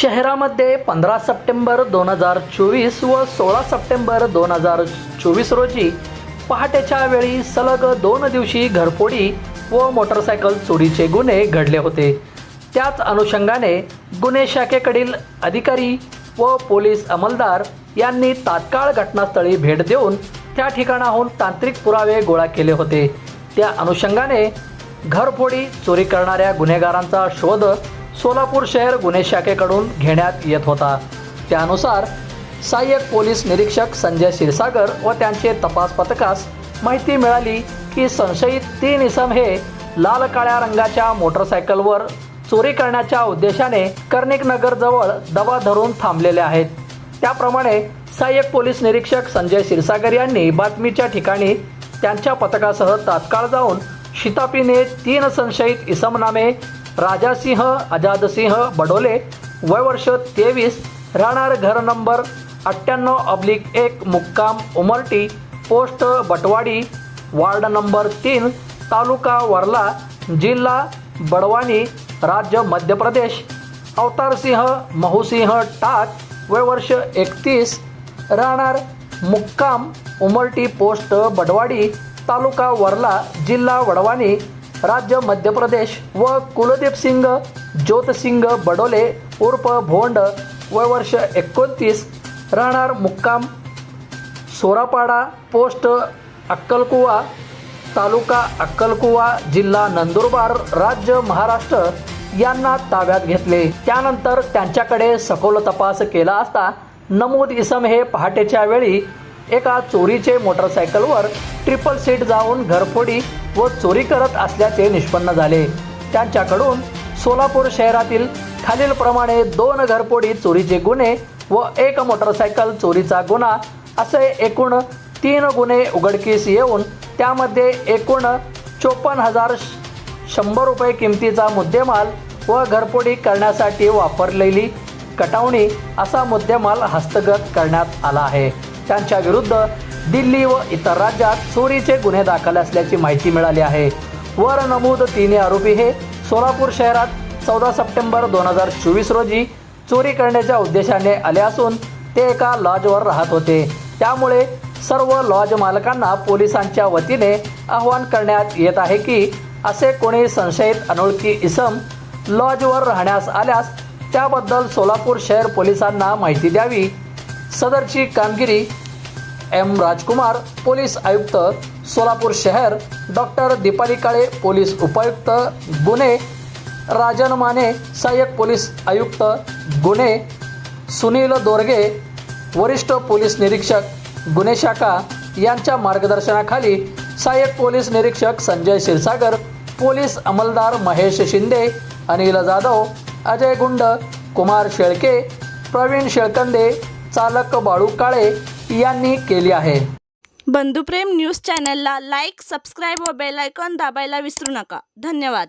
शहरामध्ये पंधरा सप्टेंबर दोन हजार चोवीस व सोळा सप्टेंबर दोन हजार चोवीस रोजी पहाटेच्या वेळी सलग दोन दिवशी घरफोडी व मोटरसायकल चोरीचे गुन्हे घडले होते. त्याच अनुषंगाने गुन्हे शाखेकडील अधिकारी व पोलीस अंमलदार यांनी तात्काळ घटनास्थळी भेट देऊन त्या ठिकाणाहून तांत्रिक पुरावे गोळा केले होते. त्या अनुषंगाने घरफोडी चोरी करणाऱ्या गुन्हेगारांचा शोध सोलापूर शहर गुन्हे शाखेकडून घेण्यात येत होता. त्यानुसार सहाय्यक पोलीस निरीक्षक संजय क्षीरसागर व त्यांचे तपास पथकास माहिती मिळाली की संशयित तीन इसम हे लाल काळ्या रंगाच्या मोटरसायकलवर चोरी करण्याच्या उद्देशाने कर्णिक दबा धरून थांबलेले आहेत. त्याप्रमाणे सहाय्यक पोलीस निरीक्षक संजय क्षीरसागर यांनी बातमीच्या ठिकाणी त्यांच्या पथकासह तात्काळ जाऊन शितापीने तीन संशयित इसम नामे राजासिंह अजादसिंह बडोले वय वर्ष तेवीस राहणार घर नंबर अठ्ठ्याण्णव अब्लिक एक मुक्काम Umarti post Batwadi ward number तीन तालुका वर्ला जिल्हा बडवानी राज्य मध्य प्रदेश. अवतारसिंह महूसिंह टाक वय वर्ष एकतीस राहणार मुक्काम उमरटी पोस्ट बडवाडी तालुका वर्ला जिल्हा वडवानी राज्य मध्य प्रदेश व कुलदीप सिंग ज्योतसिंग बडोले उर्फ भोंड व वर्ष एकोणतीस राहणार मुक्काम सोरापाडा पोस्ट अक्कलकुवा तालुका अक्कलकुवा जिल्हा नंदुरबार राज्य महाराष्ट्र यांना ताब्यात घेतले. त्यानंतर त्यांच्याकडे सखोल तपास केला असता नमूद इसम हे पहाटेच्या वेळी एका चोरीचे मोटरसायकलवर ट्रिपल सीट जाऊन घरफोडी व चोरी करत असल्याचे निष्पन्न झाले. त्यांच्याकडून सोलापूर शहरातील खालीलप्रमाणे दोन घरफोडी चोरीचे गुन्हे व एक मोटरसायकल चोरीचा गुन्हा असे एकूण तीन गुन्हे उघडकीस येऊन त्यामध्ये एकूण चोपन्न हजार शंभर रुपये किमतीचा मुद्देमाल व घरफोडी करण्यासाठी वापरलेली कटावणी असा मुद्देमाल हस्तगत करण्यात आला आहे. त्यांच्या विरुद्ध दिल्ली व इतर राज्यात चोरीचे गुन्हे दाखल असल्याची माहिती मिळाली आहे. वर नमूद तिन्ही आरोपी हे सोलापूर शहरात चौदा सप्टेंबर दोन हजार चोवीस रोजी चोरी करण्याच्या उद्देशाने आले असून ते एका लॉजवर राहत होते. त्यामुळे सर्व लॉज मालकांना पोलिसांच्या वतीने आवाहन करण्यात येत आहे की असे कोणी संशयित अनोळखी इसम लॉजवर राहण्यास आल्यास त्याबद्दल सोलापूर शहर पोलिसांना माहिती द्यावी सदरची कामगिरी एम राजकुमार पोलीस आयुक्त सोलापूर शहर डॉक्टर दीपाली काळे पोलीस उपायुक्त गुन्हे राजन माने सहाय्यक पोलीस आयुक्त गुन्हे सुनील दोरगे वरिष्ठ पोलीस निरीक्षक गुन्हे शाखा यांच्या मार्गदर्शनाखाली सहाय्यक पोलीस निरीक्षक संजय क्षीरसागर पोलीस अंमलदार महेश शिंदे अनिल जाधव अजय गुंड कुमार शेळके प्रवीण शेळकंदे चालक बाळू काळे यांनी केली आहे. बंधुप्रेम न्यूज चॅनलला लाईक सबस्क्राईब व बेल आयकॉन दाबायला विसरू नका. धन्यवाद.